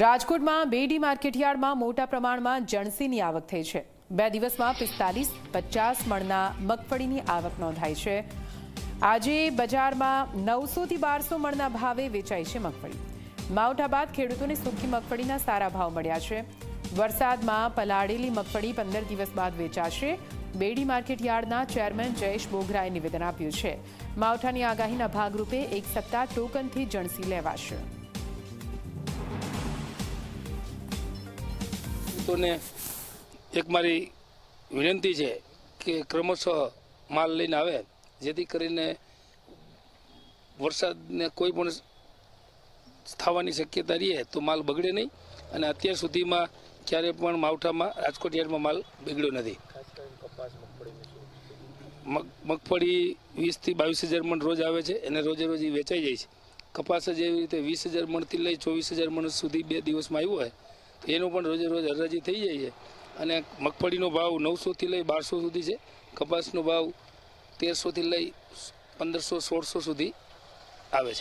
રાજકોટમાં બેડી માર્કેટયાર્ડમાં મોટા પ્રમાણમાં જણસીની આવક થઈ છે. બે દિવસમાં પિસ્તાલીસ, પચાસ મણના મગફળીની આવક નોંધાઈ છે. આજે બજારમાં નવસોથી બારસો મણના ભાવે વેચાઈ છે મગફળી. માવઠા બાદ ખેડૂતોને સૂકી મગફળીના સારા ભાવ મળ્યા છે. વરસાદમાં પલાળેલી મગફળી પંદર દિવસ બાદ વેચાશે. બેડી માર્કેટ યાર્ડના ચેરમેન જયેશ બોઘરાએ નિવેદન આપ્યું છે. માવઠાની આગાહીના ભાગરૂપે એક સપ્તાહ ટોકનથી જણસી લેવાશે. ખેડૂતોને એક મારી વિનંતી છે કે ક્રમશઃ માલ લઈને આવે, જેથી કરીને વરસાદને કોઈ પણ થવાની શક્યતા રહે તો માલ બગડે નહીં અને અત્યાર સુધીમાં ક્યારે પણ માવઠામાં, રાજકોટ યાર્ડમાં માલ બગડ્યો નથી. મગ, મગફળી વીસથી બાવીસ હજાર મણ રોજ આવે છે અને રોજે રોજ એ વેચાઈ જાય છે. કપાસ જ એવી રીતે વીસ હજાર મણથી લઈ ચોવીસ હજાર મણ સુધી બે દિવસમાં આવ્યું હોય એનો પણ રોજે રોજ હરાજી થઈ જાય છે. અને મગફળીનો ભાવ નવસોથી લઈ બારસો સુધી છે. કપાસનો ભાવ તેરસોથી લઈ પંદરસો, સોળસો સુધી આવે છે.